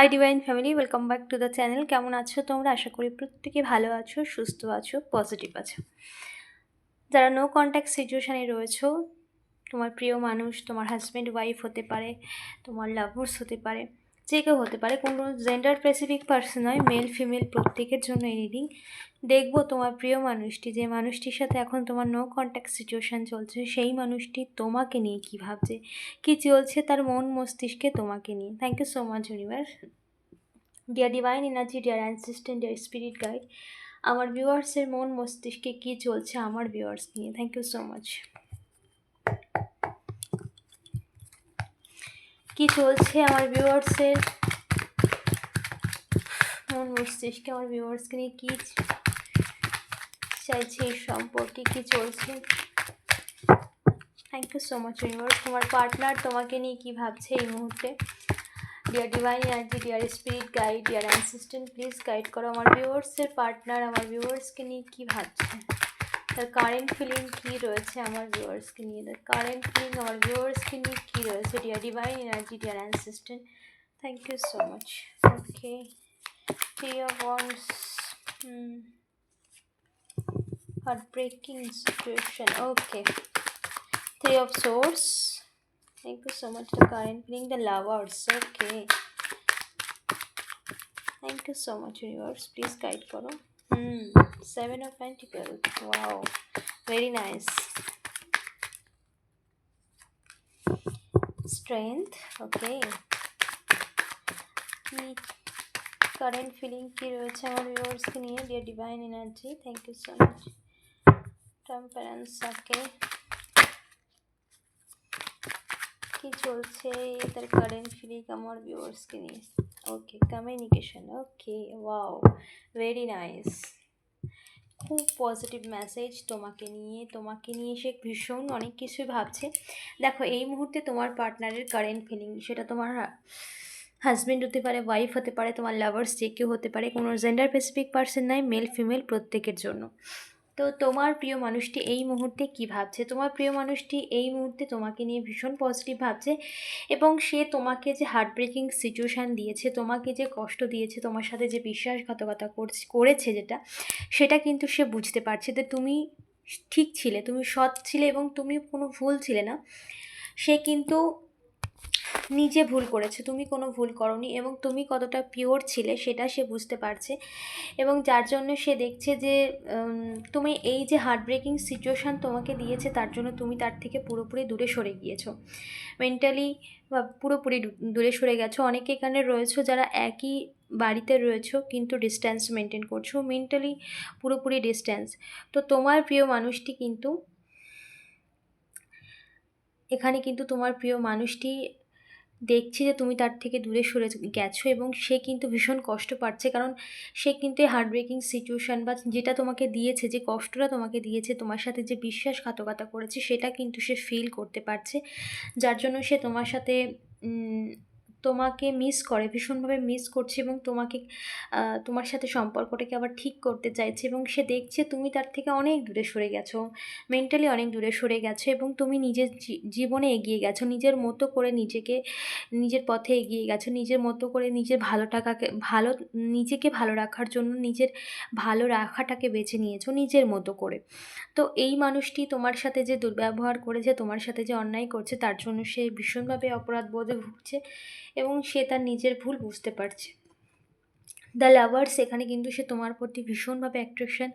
Hi divine family welcome back to the channel কেমন আছো তোমরা? আশা করি প্রত্যেকে ভালো আছো, সুস্থ আছো পজিটিভ আছো। যারা নো কন্ট্যাক্ট সিচুয়েশানে রয়েছো, তোমার প্রিয় মানুষ, তোমার হাজব্যান্ড ওয়াইফ হতে পারে, তোমার লাভার্স হতে পারে যে কেউ হতে পারে। কোনো জেন্ডার স্পেসিফিক পার্সন নয় মেল ফিমেল প্রত্যেকের জন্য এই রিডিং দেখব তোমার প্রিয় মানুষটি, যে মানুষটির সাথে এখন তোমার নো কন্ট্যাক্ট সিচুয়েশান চলছে, সেই মানুষটি তোমাকে নিয়ে কী ভাবছে? কী চলছে তার মন মস্তিষ্কে তোমাকে নিয়ে? Thank you so much universe dear divine energy dear assistant dear spirit guide আমার ভিউয়ার্সের মন মস্তিষ্কে কী চলছে আমার ভিউয়ার্স নিয়ে? থ্যাংক ইউ সো মাচ কি চলছে আমার ভিউয়ার্সের মন মস্তিষ্কে, আমার ভিউয়ার্সকে নিয়ে কী চাইছে এই সম্পর্কে কী চলছে? Thank you so much universe তোমার পার্টনার তোমাকে নিয়ে কী ভাবছে এই মুহূর্তে? Dear divine energy dear spirit guide dear assistant please guide করো আমার ভিউয়ার্সের পার্টনার আমার ভিউয়ার্সকে নিয়ে কী ভাবছে? তার কারেন্ট ফিলিং কী রয়েছে আমার ভিউয়ার্সকে নিয়ে তার কারেন্ট ফিলিং আমার ভিউয়ার্সকে নিয়ে কী রয়েছে dear divine energy dear assistant thank you so much okay three of ones heartbreaking situation okay three of swords thank you so much the current being the lovers okay thank you so much universe please guide karo Hmm seven of pentacles wow. Very nice. Strength, okay. কি current feeling কি রয়েছে আমার ভিউয়ার্সকে নিয়ে? Dear divine energy thank you so much temperance okay কি চলছে তার current feeling আমার ভিউয়ার্সকে নিয়ে okay communication okay wow very nice খুব পজিটিভ মেসেজ তোমাকে নিয়ে তোমাকে নিয়ে সে ভীষণ অনেক কিছুই ভাবছে। দেখো, এই মুহূর্তে তোমার পার্টনারের কারেন্ট ফিলিং সেটা তোমার হাজব্যান্ড হতে পারে ওয়াইফ হতে পারে, তোমার লাভার্স যে কেউ হতে পারে, কোনো জেন্ডার স্পেসিফিক পার্সন নয় মেল ফিমেল প্রত্যেকের জন্য। তো তোমার প্রিয় মানুষটি এই মুহূর্তে কি ভাবছে? তোমার প্রিয় মানুষটি এই মুহূর্তে তোমাকে নিয়ে ভীষণ পজিটিভ ভাবছে এবং সে তোমাকে যে হার্ট ব্রেকিং সিচুয়েশান দিয়েছে, তোমাকে যে কষ্ট দিয়েছে, তোমার সাথে যে বিশ্বাসঘাতকতা করছে যেটা, সেটা কিন্তু সে বুঝতে পারছে যে তুমি ঠিক ছিলে, তুমি সৎ ছিলে এবং তুমি কোনো ভুল ছিলে না। সে কিন্তু নিজে ভুল করেছে, তুমি কোনো ভুল করনি এবং তুমি কতটা পিওর ছিলে সেটা সে বুঝতে পারছে এবং যার জন্য সে দেখছে যে তুমি এই যে হার্ট ব্রেকিং সিচুয়েশান তোমাকে দিয়েছে তার জন্য তুমি তার থেকে পুরোপুরি দূরে সরে গিয়েছো। মেন্টালি বা পুরোপুরি দূরে সরে গেছো। অনেকে এখানে রয়েছো যারা একই বাড়িতে রয়েছো কিন্তু ডিস্ট্যান্স মেনটেন করছ। মেন্টালি পুরোপুরি ডিস্ট্যান্স তো তোমার প্রিয় মানুষটি কিন্তু, এখানে কিন্তু তোমার প্রিয় মানুষটি দেখছি যে তুমি তার থেকে দূরে সরে গেছো এবং সে কিন্তু ভীষণ কষ্ট পাচ্ছে, কারণ সে কিন্তু এই হার্ট ব্রেকিং সিচুয়েশান বা যেটা তোমাকে দিয়েছে, যে কষ্টটা তোমাকে দিয়েছে, তোমার সাথে যে বিশ্বাসঘাতকতা করেছে, সেটা কিন্তু সে ফিল করতে পারছে। যার জন্য সে তোমার সাথে তোমাকে মিস করে, ভীষণভাবে মিস করছে এবং তোমাকে তোমার সাথে সম্পর্কটাকে আবার ঠিক করতে চাইছে এবং সে দেখছে তুমি তার থেকে অনেক দূরে সরে গেছো মেন্টালি অনেক দূরে সরে গেছো এবং তুমি নিজের জীবনে এগিয়ে গেছো, নিজের মতো করে নিজেকে, নিজের পথে এগিয়ে গেছো, নিজের মতো করে নিজের ভালো টাকাকে, ভালো, নিজেকে ভালো রাখার জন্য নিজের ভালো রাখাটাকে বেছে নিয়েছো নিজের মতো করে। তো এই মানুষটি তোমার সাথে যে দুর্ব্যবহার করেছে, তোমার সাথে যে অন্যায় করছে, তার জন্য সে ভীষণভাবে অপরাধ বোধে ভুগছে এবং সে তার নিজের ভুল বুঝতে পারছে। দ্য লাভার্স এখানে কিন্তু সে তোমার প্রতি ভীষণভাবে অ্যাট্রাকশন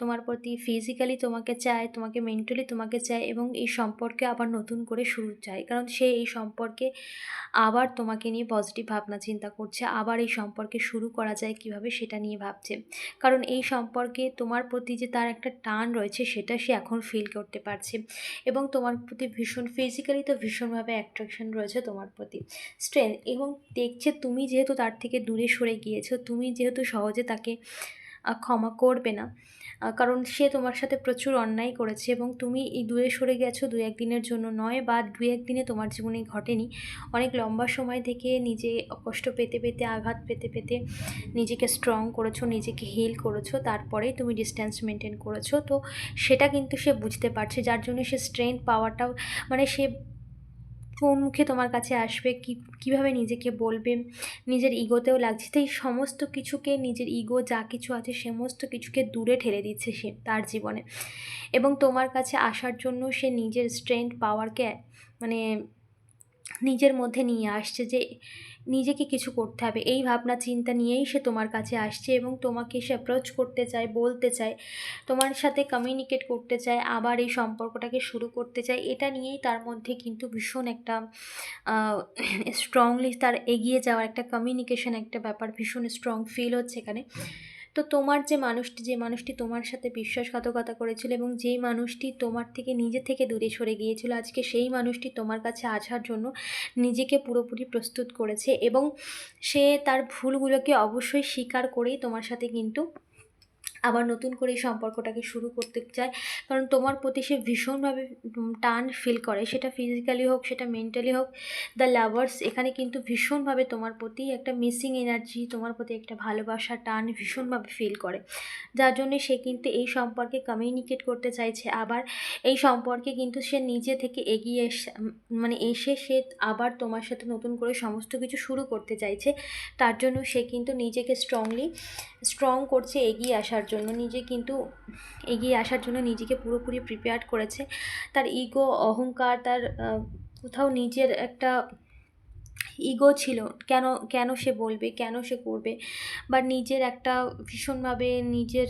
তোমার প্রতি ফিজিক্যালি তোমাকে চায়, তোমাকে মেন্টালি তোমাকে চায় এবং এই সম্পর্কে আবার নতুন করে শুরু চায়। কারণ সে এই সম্পর্কে আবার তোমাকে নিয়ে পজিটিভ ভাবনা চিন্তা করছে, আবার এই সম্পর্কে শুরু করা যায় কীভাবে সেটা নিয়ে ভাবছে। কারণ এই সম্পর্কে তোমার প্রতি যে তার একটা টান রয়েছে সেটা সে এখন ফিল করতে পারছে এবং তোমার প্রতি ভীষণ ফিজিক্যালি তো ভীষণভাবে অ্যাট্রাকশন রয়েছে তোমার প্রতি। স্ট্রেংথ এবং দেখছে তুমি যেহেতু তার থেকে দূরে সরে গিয়েছো, তুমি যেহেতু সহজে তাকে ক্ষমা করবে না কারণ সে তোমার সাথে প্রচুর অন্যায় করেছে এবং তুমি এই দূরে সরে গেছো দু একদিনের জন্য নয় বা দু একদিনে তোমার জীবনে ঘটেনি। অনেক লম্বা সময় থেকে নিজে কষ্ট পেতে পেতে, আঘাত পেতে পেতে নিজেকে স্ট্রং করেছ, নিজেকে হিল করেছ, তারপরেই তুমি ডিস্ট্যান্স মেনটেন করেছ। তো সেটা কিন্তু সে বুঝতে পারছে, যার জন্য সে স্ট্রেংথ পাওয়াটাও মানে সে কোন মুখে তোমার কাছে আসবে? কী, কীভাবে নিজেকে বলবে? নিজের ইগোতেও লাগছে। তাই সমস্ত কিছুকে, নিজের ইগো যা কিছু আছে, সমস্ত কিছুকে দূরে ঠেলে দিচ্ছে সে, তার জীবনে। এবং তোমার কাছে আসার জন্য সে নিজের স্ট্রেংথ পাওয়ারকে মানে নিজের মধ্যে নিয়ে আসছে যে নিজেকে কিছু করতে হবে। এই ভাবনা, চিন্তা নিয়েই সে তোমার কাছে আসছে এবং তোমাকে সে অ্যাপ্রোচ করতে চায়, বলতে চায়, তোমার সাথে কমিউনিকেট করতে চায়, আবার এই সম্পর্কটাকে শুরু করতে চায়। এটা নিয়েই তার মধ্যে কিন্তু ভীষণ একটা স্ট্রংলি তার এগিয়ে যাওয়ার একটা কমিউনিকেশন একটা ব্যাপার ভীষণ স্ট্রং ফিল হচ্ছে এখানে। তো তোমার যে মানুষটি যে মানুষটি তোমার সাথে বিশ্বাসঘাতকতা করেছিল এবং যেই মানুষটি তোমার থেকে নিজে থেকে দূরে সরে গিয়েছিল, আজকে সেই মানুষটি তোমার কাছে আসার জন্য নিজেকে পুরোপুরি প্রস্তুত করেছে এবং সে তার ভুলগুলোকে অবশ্যই স্বীকার করেই তোমার সাথে কিন্তু আবার নতুন করে এই সম্পর্কটাকে শুরু করতে চায়। কারণ তোমার প্রতি সে ভীষণভাবে টান ফিল করে। সেটা ফিজিক্যালি হোক, সেটা মেন্টালি হোক দ্য লাভার্স এখানে কিন্তু ভীষণভাবে তোমার প্রতি একটা মিসিং এনার্জি তোমার প্রতি একটা ভালোবাসা, টান ভীষণভাবে ফিল করে। যার জন্য সে কিন্তু এই সম্পর্কে কমিউনিকেট করতে চাইছে। আবার এই সম্পর্কে কিন্তু সে নিজে থেকে এগিয়ে মানে এসে সে আবার তোমার সাথে নতুন করে সমস্ত কিছু শুরু করতে চাইছে। তার জন্য সে কিন্তু নিজেকে স্ট্রংলি স্ট্রং করছে, এগিয়ে আসার জন্য। নিজে কিন্তু এগিয়ে আসার জন্য নিজেকে পুরোপুরি প্রিপেয়ার করেছে। তার ইগো অহংকার, তার কোথাও নিজের একটা ইগো ছিল। কেন কেন সে বলবে, কেন সে করবে? বা নিজের একটা ভীষণভাবে নিজের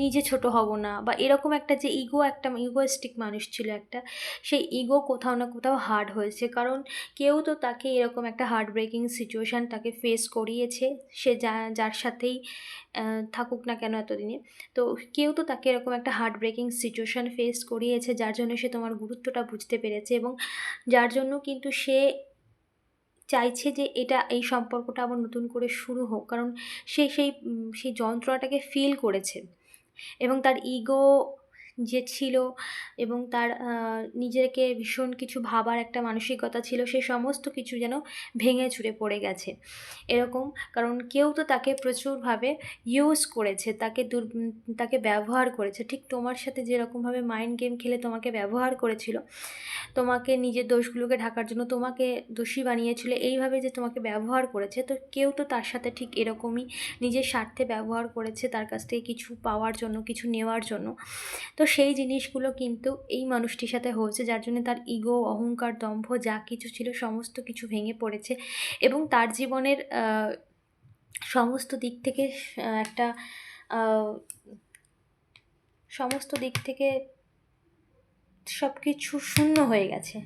নিজে ছোট হব না বা এরকম একটা যে ইগো একটা ইগোয়েস্টিক মানুষ ছিল একটা, সেই ইগো কোথাও না কোথাও হার্ড হয়েছে। কারণ কেউ তো তাকে এরকম একটা হার্ট ব্রেকিং সিচুয়েশান তাকে ফেস করিয়েছে, সে যা, যার সাথেই থাকুক না কেন এতদিনে। তো কেউ তো তাকে এরকম একটা হার্ট ব্রেকিং সিচুয়েশান ফেস করিয়েছে, যার জন্য সে তোমার গুরুত্বটা বুঝতে পেরেছে এবং যার জন্য কিন্তু সে চাইছে যে এটা, এই সম্পর্কটা আবার নতুন করে শুরু হোক। কারণ সে সেই সেই যন্ত্রণাটাকে ফিল করেছে। এবং তার ইগো যে ছিল এবং তার নিজেকে ভীষণ কিছু ভাবার একটা মানসিকতা ছিল, সে সমস্ত কিছু যেন ভেঙে চুরে পড়ে গেছে। এরকম, কারণ কেউ তো তাকে প্রচুরভাবে ইউজ করেছে, তাকে দুর তাকে ব্যবহার করেছে। ঠিক তোমার সাথে যেরকমভাবে মাইন্ড গেম খেলে তোমাকে ব্যবহার করেছিল, তোমাকে নিজের দোষগুলোকে ঢাকার জন্য তোমাকে দোষী বানিয়েছিল, এইভাবে যে তোমাকে ব্যবহার করেছে, তো কেউ তো তার সাথে ঠিক এরকমই নিজের স্বার্থে ব্যবহার করেছে, তার কাছ থেকে কিছু পাওয়ার জন্য, কিছু নেওয়ার জন্য। তো সেই জিনিসগুলো কিন্তু এই মানুষটির সাথে হয়েছে, যার জন্য তার ইগো অহংকার, দম্ভ, যা কিছু ছিল সমস্ত কিছু ভেঙে পড়েছে এবং তার জীবনের সমস্ত দিক থেকে একটা সমস্ত দিক থেকে সব কিছু শূন্য হয়ে গেছে,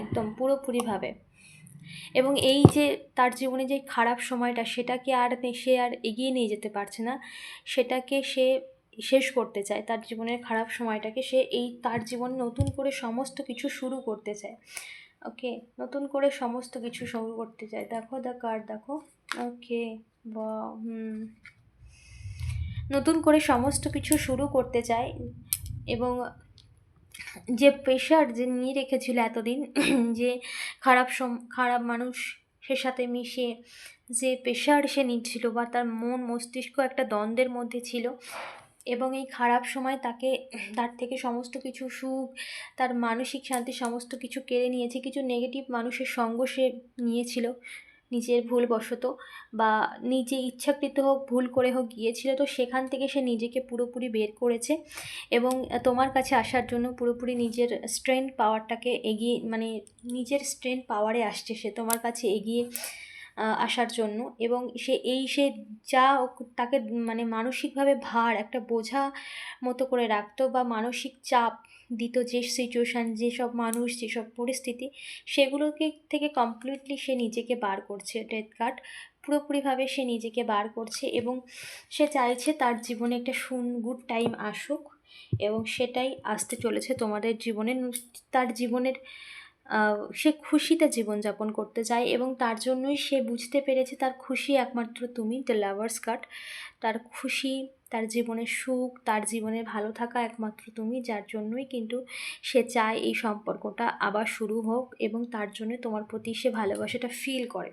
একদম পুরোপুরিভাবে। এবং এই যে তার জীবনে যে খারাপ সময়টা, সেটাকে আর সে আর এগিয়ে নিয়ে যেতে পারছে না। সেটাকে সে শেষ করতে চায়, তার জীবনের খারাপ সময়টাকে সে এই তার জীবনে নতুন করে সমস্ত কিছু শুরু করতে চায়। ওকে নতুন করে সমস্ত কিছু শুরু করতে চায়। দেখো দ্য কার্ড দেখো। ওকে বা, হুম। নতুন করে সমস্ত কিছু শুরু করতে চায় এবং যে প্রেশার যে নিয়ে রেখেছিল এতদিন, যে খারাপ সম, খারাপ মানুষ সে সাথে মিশে, যে প্রেশার সে নিচ্ছিল বা তার মন মস্তিষ্ক একটা দ্বন্দ্বের মধ্যে ছিল এবং এই খারাপ সময় তাকে তার থেকে সমস্ত কিছু সুখ, তার মানসিক শান্তি সমস্ত কিছু কেড়ে নিয়েছে। কিছু নেগেটিভ মানুষের সঙ্গ সে নিয়েছিল, নিজের ভুলবশত বা নিজে ইচ্ছাকৃত হোক, ভুল করে হোক গিয়েছিল। তো সেখান থেকে সে নিজেকে পুরোপুরি বের করেছে এবং তোমার কাছে আসার জন্য পুরোপুরি নিজের স্ট্রেংথ পাওয়ারটাকে এগিয়ে মানে নিজের স্ট্রেংথ পাওয়ারে আসছে সে। তোমার কাছে এগিয়ে আসার জন্য এবং সে, এই সে যা তাকে মানে মানসিকভাবে ভার, একটা বোঝা মতো করে রাখতো বা মানসিক চাপ দিত যে সিচুয়েশান যেসব মানুষ যেসব পরিস্থিতি, সেগুলোকে থেকে কমপ্লিটলি সে নিজেকে বার করছে ডেথ কার্ড পুরোপুরিভাবে সে নিজেকে বার করছে এবং সে চাইছে তার জীবনে একটা সুন গুড টাইম আসুক এবং সেটাই আসতে চলেছে তোমাদের জীবনে। তার জীবনের সে খুশিতে জীবনযাপন করতে চায় এবং তার জন্যই সে বুঝতে পেরেছে তার খুশি একমাত্র তুমি দ্য লাভার্স কাট তার খুশি, তার জীবনের সুখ, তার জীবনে ভালো থাকা একমাত্র তুমি, যার জন্যই কিন্তু সে চায় এই সম্পর্কটা আবার শুরু হোক এবং তার জন্য তোমার প্রতি সে ভালোবাসাটা ফিল করে।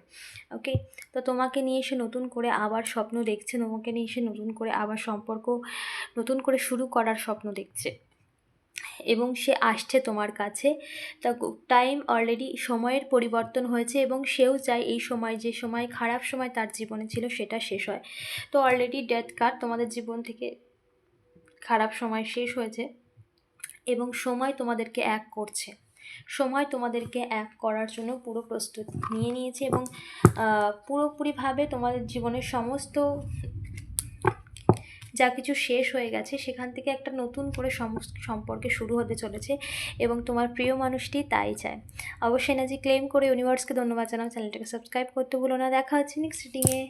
ওকে তো তোমাকে নিয়ে সে নতুন করে আবার স্বপ্ন দেখছে, তোমাকে নিয়ে সে নতুন করে আবার সম্পর্ক, নতুন করে শুরু করার স্বপ্ন দেখছে। এবং সে আসছে তোমার কাছে। তা টাইম অলরেডি সময়ের পরিবর্তন হয়েছে এবং সেও চায় এই সময়, যে সময় খারাপ সময় তার জীবনে ছিল সেটা শেষ হয়। তো অলরেডি ডেথ কার্ড তোমাদের জীবন থেকে খারাপ সময় শেষ হয়েছে এবং সময় তোমাদেরকে এক করছে। সময় তোমাদেরকে এক করার জন্য পুরো প্রস্তুত নিয়ে নিয়েছে এবং পুরোপুরিভাবে তোমাদের জীবনের সমস্ত যা কিছু শেষ হয়ে গেছে, সেখান থেকে একটা নতুন করে সমস্ত সম্পর্কে শুরু হতে চলেছে এবং তোমার প্রিয় মানুষটি তাই চায়। অবশ্যই না যে ক্লেম করে ইউনিভার্সকে ধন্যবাদ জানাও। চ্যানেলটাকে সাবস্ক্রাইব করতে ভুলো না। দেখা হচ্ছে নেক্সট রিডিংয়ে